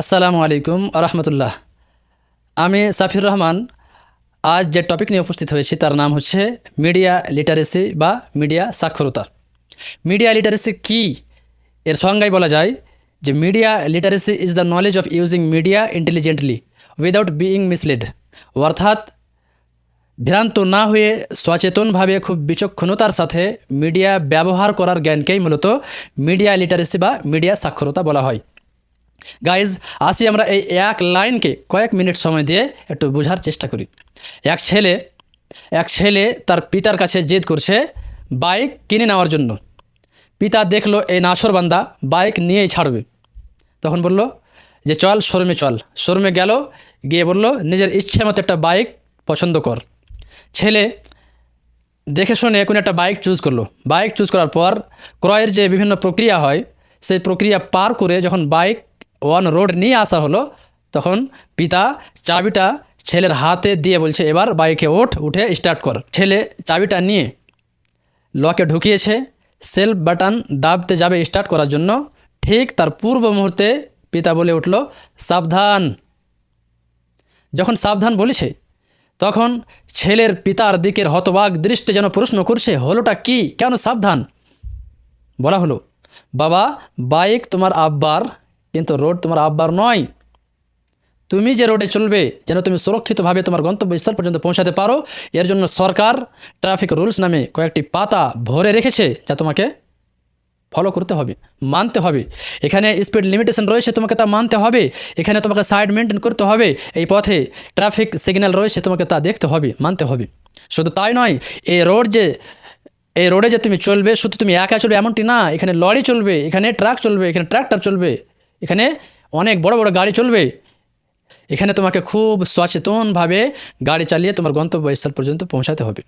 আসসালামু আলাইকুম রহমতুল্লাহ আমি সাফির রহমান। আজ যে টপিক নিয়ে উপস্থিত হয়েছি তার নাম হচ্ছে মিডিয়া লিটারেসি বা মিডিয়া সাক্ষরতা। মিডিয়া লিটারেসি কি? এর সংজ্ঞায় বলা যায় যে media literacy is the knowledge of using media intelligently without being misled. অর্থাৎ ভ্রান্ত না হয়ে সচেতনভাবে খুব বিচক্ষণতার সাথে মিডিয়া ব্যবহার করার জ্ঞানকেই মূলত মিডিয়া লিটারেসি বা মিডিয়া সাক্ষরতা বলা হয়। গাইজ আসি আমরা এই এক লাইনকে কয়েক মিনিট সময় দিয়ে একটু বোঝার চেষ্টা করি। এক ছেলে এক ছেলে তার পিতার কাছে জেদ করছে বাইক কিনে নেওয়ার জন্য। পিতা দেখল এই নাসরবান্দা বাইক নিয়েই ছাড়বে। তখন বলল, যে চল, শোরুমে চল। শোরুমে গেল, গিয়ে বলল, নিজের ইচ্ছে মতো একটা বাইক পছন্দ কর। ছেলে দেখে শুনে কোনো একটা বাইক চুজ করল। বাইক চুজ করার পর ক্রয়ের যে বিভিন্ন প্রক্রিয়া হয়, সেই প্রক্রিয়া পার করে যখন বাইক ওয়ান রোড নিয়ে আসা হলো। তখন পিতা চাবিটা ছেলের হাতে দিয়ে বলছে, এবার বাইকে ওঠ, উঠে স্টার্ট কর। ছেলে চাবিটা নিয়ে লকে ঢুকিয়েছে। সেলফ বাটন দাবতে যাবে স্টার্ট করার জন্য। ঠিক তার পূর্ব মুহূর্তে পিতা বলে উঠল, সাবধান। যখন সাবধান বলেছে, তখন ছেলের পিতার দিকের হতবাক দৃষ্টি যেন প্রশ্ন করছে, হলোটা কি? কেন সাবধান? বলা হলো, বাবা, বাইক তোমার আব্বার কিন্তু রোড তোমার আব্বার নয়। তুমি যে রোডে চলবে, যেন তুমি সুরক্ষিতভাবে তোমার গন্তব্যস্থল পর্যন্ত পৌঁছাতে পারো, এর জন্য সরকার ট্রাফিক রুলস নামে কয়েকটি পাতা ভরে রেখেছে, যা তোমাকে ফলো করতে হবে, মানতে হবে। এখানে স্পিড লিমিটেশন রয়েছে তোমাকে তা মানতে হবে, এখানে তোমাকে সাইড মেনটেন করতে হবে, এই পথে ট্রাফিক সিগন্যাল রয়েছে তোমাকে তা দেখতে হবে, মানতে হবে। শুধু তাই নয়, এই রোড যে, এই রোডে যে তুমি চলবে, শুধু তুমি একা চলবে এমনটি না, এখানে লরি চলবে, এখানে ট্রাক চলবে, এখানে ট্র্যাক্টর চলবে এখানে অনেক বড় বড় গাড়ি চলবে। এখানে তোমাকে খুব সচেতনভাবে গাড়ি চালিয়ে তোমার গন্তব্যস্থল পর্যন্ত পৌঁছাতে হবে।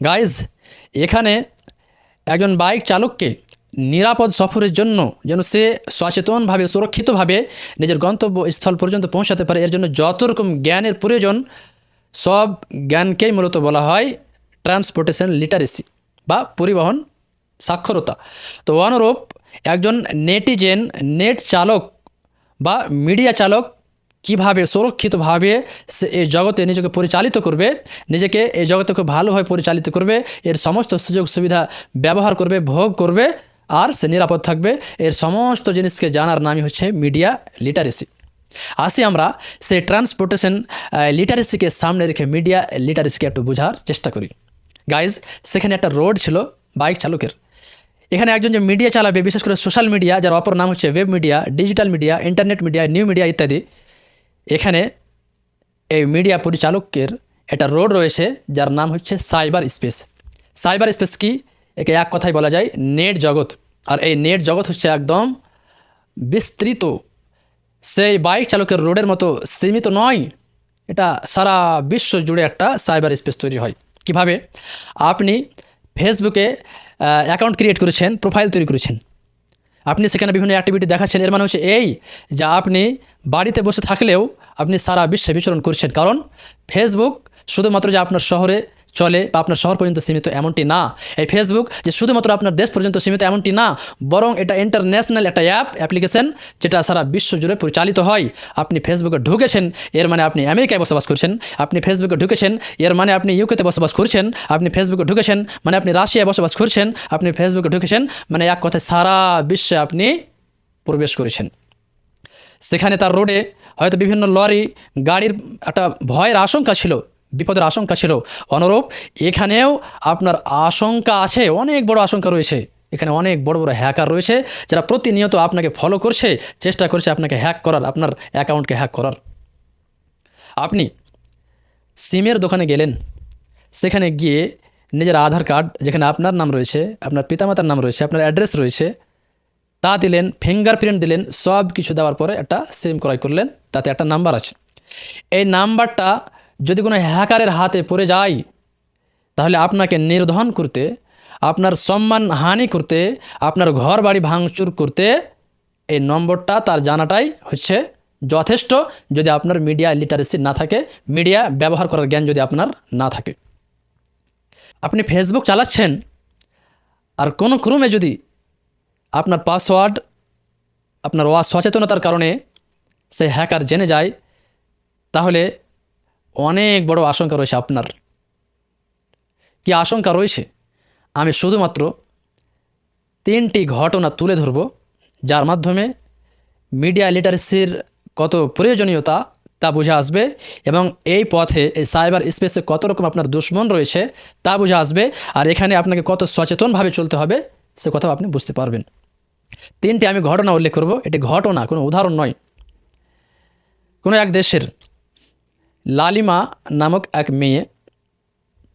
গাইজ এখানে একজন বাইক চালককে নিরাপদ সফরের জন্য যেন সে সচেতনভাবে, সুরক্ষিতভাবে নিজের গন্তব্যস্থল পর্যন্ত পৌঁছাতে পারে, এর জন্য যত রকম জ্ঞানের প্রয়োজন, সব জ্ঞানকেই মূলত বলা হয় ট্রান্সপোর্টেশন লিটারেসি বা পরিবহন সাক্ষরতা। তো অনুরূপ একজন নেটিজেন, নেট চালক বা মিডিয়া চালক কীভাবে সুরক্ষিতভাবে সে এই জগতে নিজেকে পরিচালিত করবে, নিজেকে এই জগতে খুব ভালোভাবে পরিচালিত করবে, এর সমস্ত সুযোগ সুবিধা ব্যবহার করবে, ভোগ করবে, আর সে নিরাপদ থাকবে। এর সমস্ত জিনিসকে জানার নামই হচ্ছে মিডিয়া লিটারেসি। আসি আমরা সেই ট্রান্সপোর্টেশন লিটারেসিকে সামনে রেখে মিডিয়া লিটারেসিকে একটু বোঝার চেষ্টা করি। গাইজ, সেখানে একটা রোড ছিল বাইক চালকের। এখানে একজন যে মিডিয়া চালাবে, বিশেষ করে সোশ্যাল মিডিয়া যার অপর নাম হচ্ছে web media digital media internet media new media ইত্যাদি, এখানে এই মিডিয়া পরিচালকের একটা রোড রয়েছে, যার নাম হচ্ছে সাইবার স্পেস সাইবার স্পেস কি? একে এক কথায় বলা যায় নেট জগৎ। আর এই নেট জগৎ হচ্ছে একদম বিস্তৃত। সেই বাইক চালকের রোডের মতো সীমিত নয়, এটা সারা বিশ্ব জুড়ে একটা সাইবার স্পেস তৈরি হয়। কীভাবে? আপনি ফেসবুকে অ্যাকাউন্ট ক্রিয়েট করেছেন প্রোফাইল তৈরি করেছেন। আপনি সেখানে বিভিন্ন অ্যাক্টিভিটি দেখাচ্ছেন, এর মানে হচ্ছে এই যা আপনি বাড়িতে বসে থাকলেও আপনি সারা বিশ্বে বিচরণ করছেন। কারণ ফেসবুক শুধুমাত্র যে আপনার শহরে চলে বা আপনার শহর পর্যন্ত সীমিত এমনটি না। এই ফেসবুক যে শুধুমাত্র আপনার দেশ পর্যন্ত সীমিত এমনটি না, বরং এটা ইন্টারন্যাশনাল একটা অ্যাপ অ্যাপ্লিকেশন যেটা সারা বিশ্ব জুড়ে পরিচালিত হয়। আপনি ফেসবুকে ঢুকেছেন, এর মানে আপনি আমেরিকায় বসবাস করছেন। আপনি ফেসবুকে ঢুকেছেন, এর মানে আপনি ইউকেতে বসবাস করছেন। আপনি ফেসবুকে ঢুকেছেন মানে আপনি রাশিয়ায় বসবাস করছেন। আপনি ফেসবুকে ঢুকেছেন মানে এক কথায় সারা বিশ্বে আপনি প্রবেশ করেছেন। সেখানে তার রোডে হয়তো বিভিন্ন লরি গাড়ির একটা ভয়ের আশঙ্কা ছিল। বিপদের আশঙ্কা ছিল। অনুরূপ, এখানেও আপনার আশঙ্কা আছে, অনেক বড় আশঙ্কা রয়েছে। এখানে অনেক বড় বড় হ্যাকার রয়েছে, যারা প্রতিনিয়ত আপনাকে ফলো করছে, চেষ্টা করছে আপনাকে হ্যাক করার, আপনার অ্যাকাউন্টকে হ্যাক করার। আপনি সিমের দোকানে গেলেন। সেখানে গিয়ে নিজের আধার কার্ড, যেখানে আপনার নাম রয়েছে, আপনার পিতামাতার নাম রয়েছে, আপনার অ্যাড্রেস রয়েছে, তা দিলেন ফিঙ্গারপ্রিন্ট দিলেন সব কিছু দেওয়ার পরে একটা সিম ক্রয় করলেন, তাতে একটা নাম্বার আছে। এই নাম্বারটা যদি কোনো হ্যাকারের হাতে পড়ে যায়, তাহলে আপনাকে নির্ধন করতে, আপনার সম্মান হানি করতে, আপনার ঘর বাড়ি ভাঙচুর করতে এই নম্বরটা তার জানাটাই হচ্ছে যথেষ্ট যদি আপনার মিডিয়া লিটারেসি না থাকে, মিডিয়া ব্যবহার করার জ্ঞান যদি আপনার না থাকে। আপনি ফেসবুক চালাচ্ছেন, আর কোনো ক্রমে যদি আপনার পাসওয়ার্ড আপনার অসচেতনতার কারণে সেই হ্যাকার জেনে যায়, তাহলে অনেক বড় আশঙ্কা রয়েছে আপনার। কি আশঙ্কা রয়েছে? আমি শুধুমাত্র তিনটি ঘটনা তুলে ধরব, যার মাধ্যমে মিডিয়া লিটারেসির কত প্রয়োজনীয়তা তা বুঝে আসবে এবং এই পথে এই সাইবার স্পেসে কত রকম আপনার দুশ্মন রয়েছে তা বুঝে আসবে আর এখানে আপনাকে কত সচেতনভাবে চলতে হবে সে কথাও আপনি বুঝতে পারবেন। তিনটি আমি ঘটনা উল্লেখ করব, এটি ঘটনা, কোনো উদাহরণ নয়। কোনো এক দেশের লালিমা নামক এক মেয়ে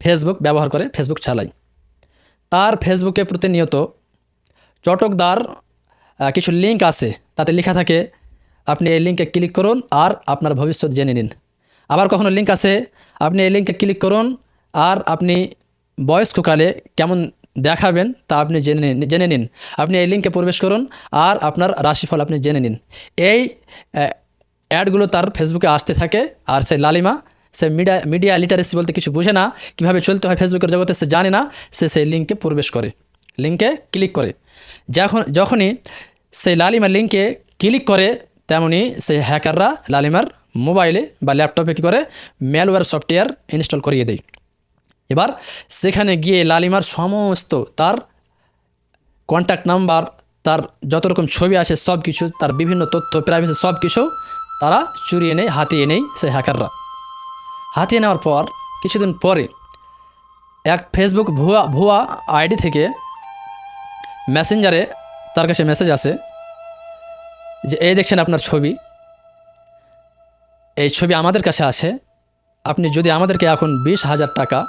ফেসবুক ব্যবহার করে ফেসবুক চালায়। তার ফেসবুকে প্রতিনিয়ত চটকদার কিছু লিঙ্ক আছে, তাতে লেখা থাকে, আপনি এই লিঙ্কে ক্লিক করুন আর আপনার ভবিষ্যৎ জেনে নিন। আবার কখনো লিঙ্ক আছে, আপনি এই লিঙ্কে ক্লিক করুন আর আপনি বয়স্ককালে কেমন দেখাবেন তা আপনি জেনে জেনে নিন। আপনি এই লিঙ্কে প্রবেশ করুন আর আপনার রাশিফল আপনি জেনে নিন। এই অ্যাডগুলো তার ফেসবুকে আসতে থাকে আর সে লালিমা, সে মিডিয়া মিডিয়া লিটারেসি বলতে কিছু বুঝে না, কীভাবে চলতে হয় ফেসবুকের জগতে সে জানে না, সে সেই লিঙ্কে প্রবেশ করে। লিঙ্কে ক্লিক করে। যখন, যখনই সেই লালিমার লিঙ্কে ক্লিক করে তেমনি সেই হ্যাকাররা লালিমার মোবাইলে বা ল্যাপটপে কী করে? ম্যালওয়্যার সফটওয়্যার ইনস্টল করিয়ে দেয়। এবার সেখানে গিয়ে লালিমার সমস্ত তার কন্ট্যাক্ট নাম্বার তার যত রকম ছবি আছে সব কিছু তার বিভিন্ন তথ্য প্রাইভেসি সব কিছু তারা চুরিয়ে নেয় হাতিয়ে নেয় সেই হ্যাকাররা। হাতিয়ে নেওয়ার পর, কিছুদিন পরে এক ফেসবুক ভুয়া ভুয়া আইডি থেকে মেসেঞ্জারে তার কাছে মেসেজ আসে যে, এই দেখছেন আপনার ছবি। এই ছবি আমাদের কাছে আছে। আপনি যদি আমাদেরকে এখন বিশ হাজার টাকা,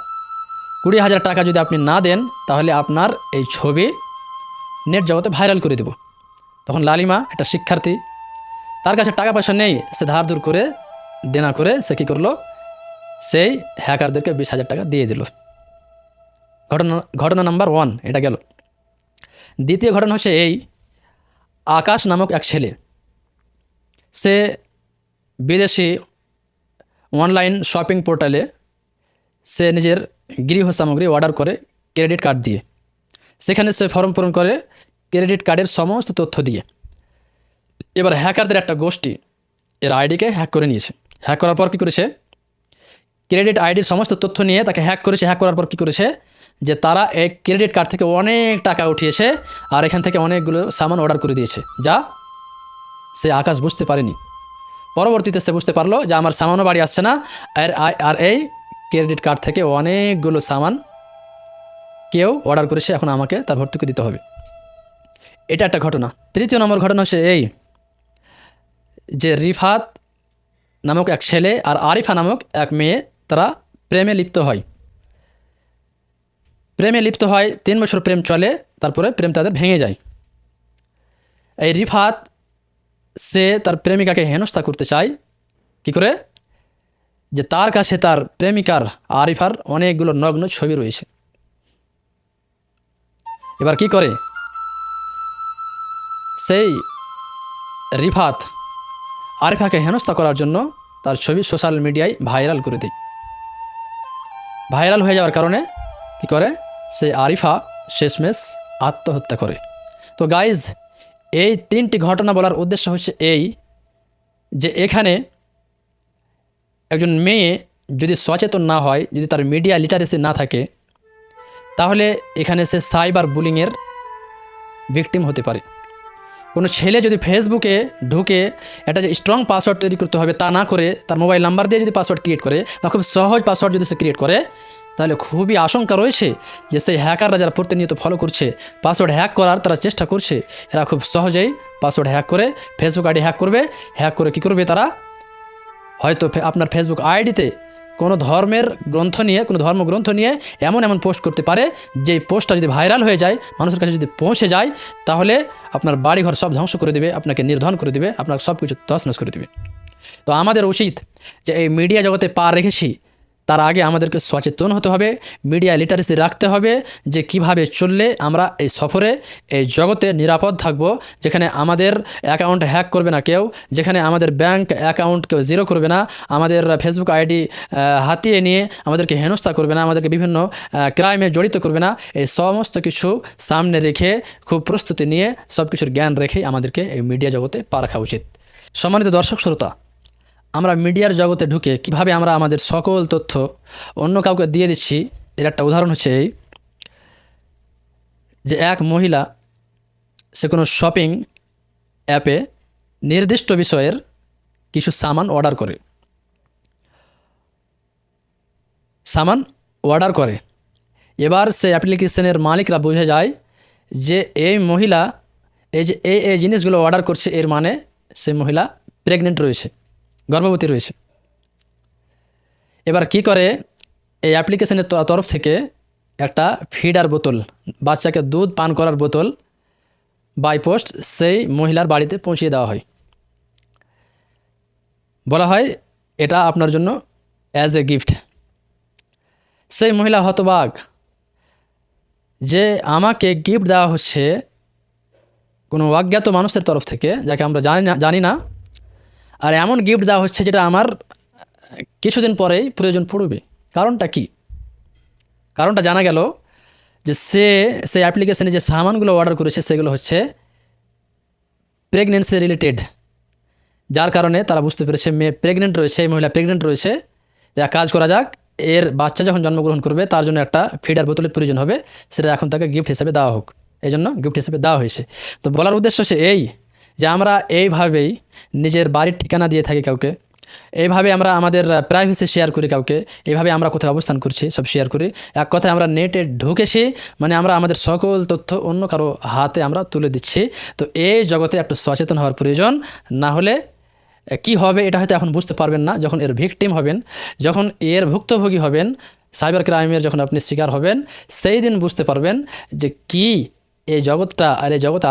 কুড়ি হাজার টাকা যদি আপনি না দেন, তাহলে আপনার এই ছবি নেট জগতে ভাইরাল করে দেব। তখন লালিমা, একটা শিক্ষার্থী তার কাছে টাকা পয়সা নেই, সে ধার দূর করে, দেনা করে সে কী করল? সেই হ্যাকারদেরকে বিশ হাজার টাকা দিয়ে দিল। ঘটনা ঘটনা নাম্বার ওয়ান, এটা গেল। দ্বিতীয় ঘটনা হচ্ছে এই, আকাশ নামক এক ছেলে, সে বিদেশি অনলাইন শপিং পোর্টালে সে নিজের গৃহ সামগ্রী অর্ডার করে ক্রেডিট কার্ড দিয়ে। সেখানে সে ফর্ম পূরণ করে, ক্রেডিট কার্ডের সমস্ত তথ্য দিয়ে। এবার হ্যাকারদের একটা গোষ্ঠী, এর আইডিকে হ্যাক করে নিয়েছে। হ্যাক করার পর কী করেছে? ক্রেডিট আইডির সমস্ত তথ্য নিয়ে তাকে হ্যাক করেছে। হ্যাক করার পর কী করেছে? যে তারা এই ক্রেডিট কার্ড থেকে অনেক টাকা উঠিয়েছে আর এখান থেকে অনেকগুলো সামান অর্ডার করে দিয়েছে। যা সে আকাশ বুঝতে পারেনি। পরবর্তীতে সে বুঝতে পারল যে আমার সামানও বাড়ি আসছে না। আর আর এই ক্রেডিট কার্ড থেকে অনেকগুলো সামান কেউ অর্ডার করেছে। এখন আমাকে তার ভর্তুকি দিতে হবে। এটা একটা ঘটনা। তৃতীয় নম্বর ঘটনা হচ্ছে এই। যে রিফাত নামক এক ছেলে আর আরিফা নামক এক মেয়ে, তারা প্রেমে লিপ্ত হয়। প্রেমে লিপ্ত হয়, তিন বছর প্রেম চলে, তারপরে প্রেম তাদের ভেঙে যায়। এই রিফাত, সে তার প্রেমিকাকে হেনস্থা করতে চায়। কি করে? যে তার কাছে তার প্রেমিকার আরিফার অনেকগুলো নগ্ন ছবি রয়েছে। এবার কি করে? সেই রিফাত আরিফাকে হেনস্থা করার জন্য তার ছবি সোশ্যাল মিডিয়ায় ভাইরাল করে দেয় ভাইরাল হয়ে যাওয়ার কারণে কি করে? সে আরিফা শেষমেশ আত্মহত্যা করে। তো গাইজ এই তিনটি ঘটনা বলার উদ্দেশ্য হচ্ছে এই যে এখানে একজন মেয়ে যদি সচেতন না হয়, যদি তার মিডিয়া লিটারেসি না থাকে, তাহলে এখানে সে সাইবার বুলিংয়ের ভিকটিম হতে পারে। কোনো ছেলে যদি ফেসবুকে ঢুকে একটা যে স্ট্রং পাসওয়ার্ড তৈরি করতে হবে তা না করে তার মোবাইল নাম্বার দিয়ে যদি পাসওয়ার্ড ক্রিয়েট করে বা খুব সহজ পাসওয়ার্ড যদি সে ক্রিয়েট করে, তাহলে খুবই আশঙ্কা রয়েছে যে সেই হ্যাকাররা যারা প্রতিনিয়ত ফলো করছে পাসওয়ার্ড হ্যাক করার তারা চেষ্টা করছে। এরা খুব সহজেই পাসওয়ার্ড হ্যাক করে ফেসবুক আইডি হ্যাক করবে। হ্যাক করে কী করবে তারা? হয়তো আপনার ফেসবুক আইডিতে কোনো ধর্মের গ্রন্থ নিয়ে, কোনো ধর্মগ্রন্থ নিয়ে এমন এমন পোস্ট করতে পারে যে পোস্টটা যদি ভাইরাল হয়ে যায়, মানুষের কাছে যদি পৌঁছে যায়, তাহলে আপনার বাড়িঘর সব ধ্বংস করে দেবে, আপনাকে নির্ধারণ করে দেবে আপনার সব কিছু তছনছ করে দেবে। তো আমাদের উচিত যে এই মিডিয়া জগতে পা রেখেছি তার আগে আমাদেরকে সচেতন হতে হবে মিডিয়া লিটারেসি রাখতে হবে যে কীভাবে চললে আমরা এই সফরে, এই জগতে নিরাপদ থাকব, যেখানে আমাদের অ্যাকাউন্ট হ্যাক করবে না কেউ, যেখানে আমাদের ব্যাংক অ্যাকাউন্ট কেউ জিরো করবে না, আমাদের ফেসবুক আইডি হাতিয়ে নিয়ে আমাদেরকে হেনস্থা করবে না, আমাদেরকে বিভিন্ন ক্রাইমে জড়িত করবে না, এই সমস্ত কিছু সামনে রেখে, খুব প্রস্তুতি নিয়ে সব কিছুর জ্ঞান রেখেই আমাদেরকে এই মিডিয়া জগতে পা রাখা উচিত। সম্মানিত দর্শক, শ্রোতা আমরা মিডিয়ার জগতে ঢুকে কীভাবে আমরা আমাদের সকল তথ্য অন্য কাউকে দিয়ে দিচ্ছি, এর একটা উদাহরণ হচ্ছে এই যে এক মহিলা, সে কোনো শপিং অ্যাপে নির্দিষ্ট বিষয়ের কিছু সামান অর্ডার করে। সামান অর্ডার করে। এবার সে অ্যাপ্লিকেশনের মালিকরা বুঝে যায় যে এই মহিলা, এই যে, এই এই জিনিসগুলো অর্ডার করছে, এর মানে সে মহিলা প্রেগনেন্ট রয়েছে। গর্ভবতী রয়েছে। এবার কি করে? এই অ্যাপ্লিকেশনের তরফ থেকে একটা ফিডার বোতল, বাচ্চাকে দুধ পান করার বোতল বাই পোস্ট সেই মহিলার বাড়িতে পৌঁছিয়ে দেওয়া হয়। বলা হয়, এটা আপনার জন্য অ্যাজ এ গিফট সেই মহিলা হতবাগ যে আমাকে গিফট দেওয়া হচ্ছে কোনো অজ্ঞাত মানুষের তরফ থেকে, যাকে আমরা জানি না জানি না আর এমন গিফট দেওয়া হচ্ছে যেটা আমার, কিছুদিন পরেই প্রয়োজন পড়বে। কারণটা কি? কারণটা জানা গেল যে সে, সেই অ্যাপ্লিকেশানে যে সামানগুলো অর্ডার করেছে, সেগুলো হচ্ছে প্রেগনেন্সি রিলেটেড যার কারণে তারা বুঝতে পেরেছে মেয়ে প্রেগনেন্ট রয়েছে, এই মহিলা প্রেগনেন্ট রয়েছে। যা কাজ করা যাক, এর বাচ্চা যখন জন্মগ্রহণ করবে, তার জন্য একটা ফিডার বোতলের প্রয়োজন হবে, সেটা এখন তাকে গিফট হিসেবে দেওয়া হোক। এই জন্য গিফট হিসেবে দেওয়া হয়েছে। তো বলার উদ্দেশ্য হচ্ছে এই, যে আমরা এইভাবেই নিজের বাড়ির ঠিকানা দিয়ে থাকি কাউকে। এইভাবে আমরা আমাদের প্রাইভেসি শেয়ার করি কাউকে। এইভাবে আমরা কোথায় অবস্থান করছি, সব শেয়ার করি। এক কথায় আমরা নেটে ঢুকেছি মানে আমরা আমাদের সকল তথ্য অন্য কারও হাতে আমরা তুলে দিচ্ছি। তো এই জগতে একটু সচেতন হওয়ার প্রয়োজন, না হলে কি হবে এটা হয়তো এখন বুঝতে পারবেন না, যখন এর ভিকটিম হবেন, যখন এর ভুক্তভোগী হবেন সাইবার ক্রাইমের যখন আপনি শিকার হবেন, সেই দিন বুঝতে পারবেন যে কি এই জগৎটা আর এই জগতে